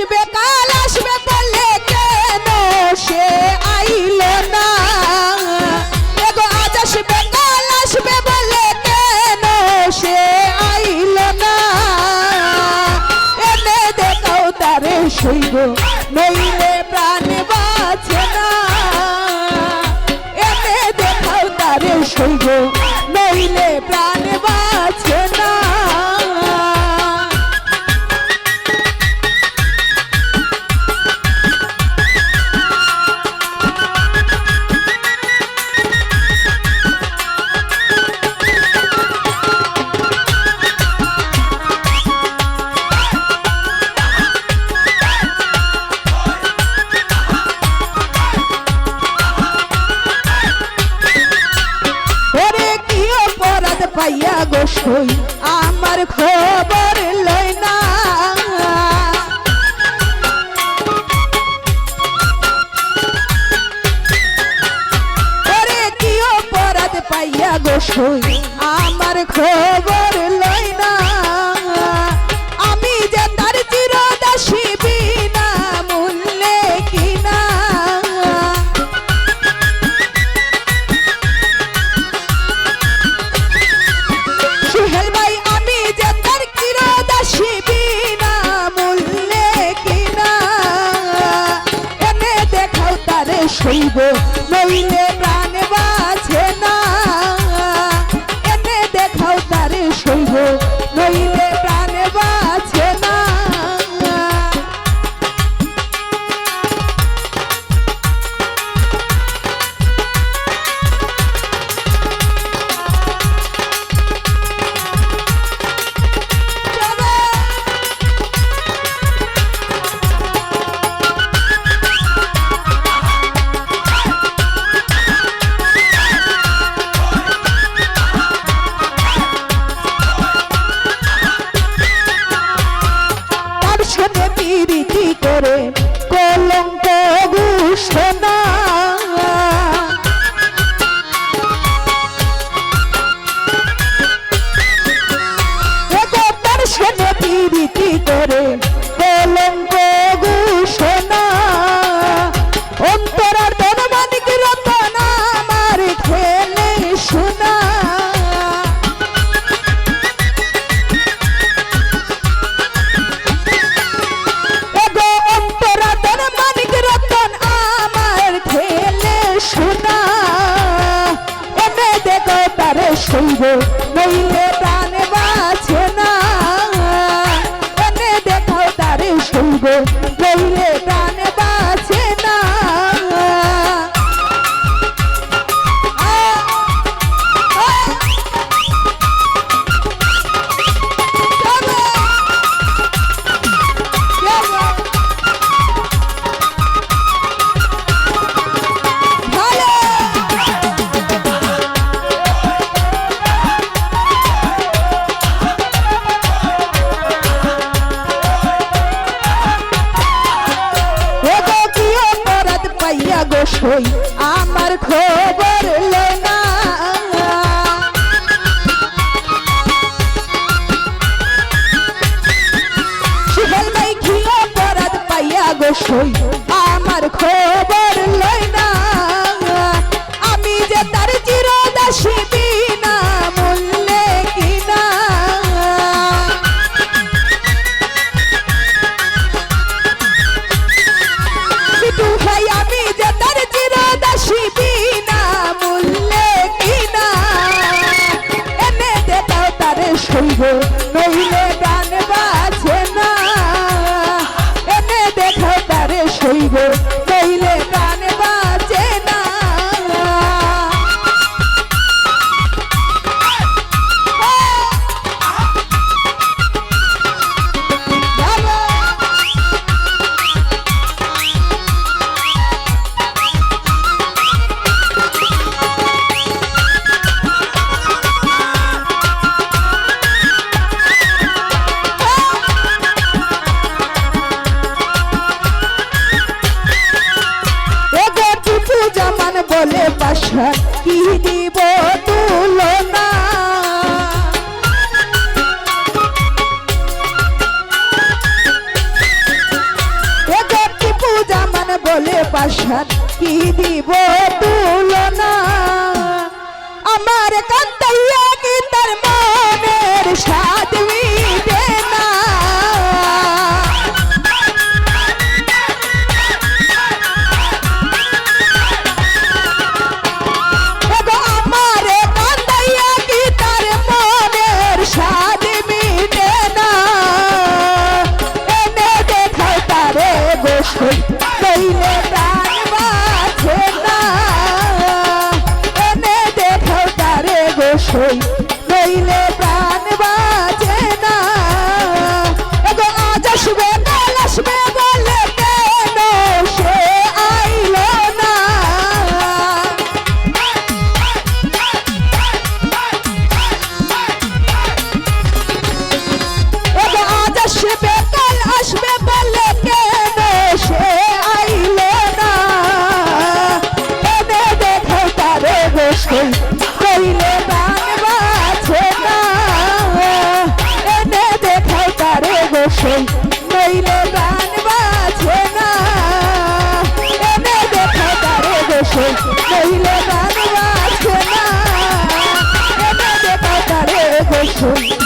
আসবে, কাল আসবে বললে কেন সে আইল না? এগো, আজ আসবে, কাল আসবে বললে কেন সে আইল না? এনে দেখাও তারে শৈব নইলে প্রাণ বাঁচে না। এনে দেখাও তারে শৈব নইলে প্রাণ গোসই আমার খবর লই না। ওরে কি অপরাধ পাইয়া গোসই আমার খবর তারে নইলে প্রাণে বাঁচে। শৈব নইলে প্রাণ বাঁচে না। এনে দেখো তারে নইলে পাইয়া গো সই, আমার খবর লো না। সুবল ভাই কি অপরাধ পাইয়া গো আমার খবর লয় না। তারে পাশাত কি দিব তুলনা? আমার কান্তাইয়া সেই বাঁচে নইলে প্রাণ বাঁচে না। এনে দেখা তারে দোষে নইলে প্রাণ বাঁচে না। এনে দেখা তারে দোষে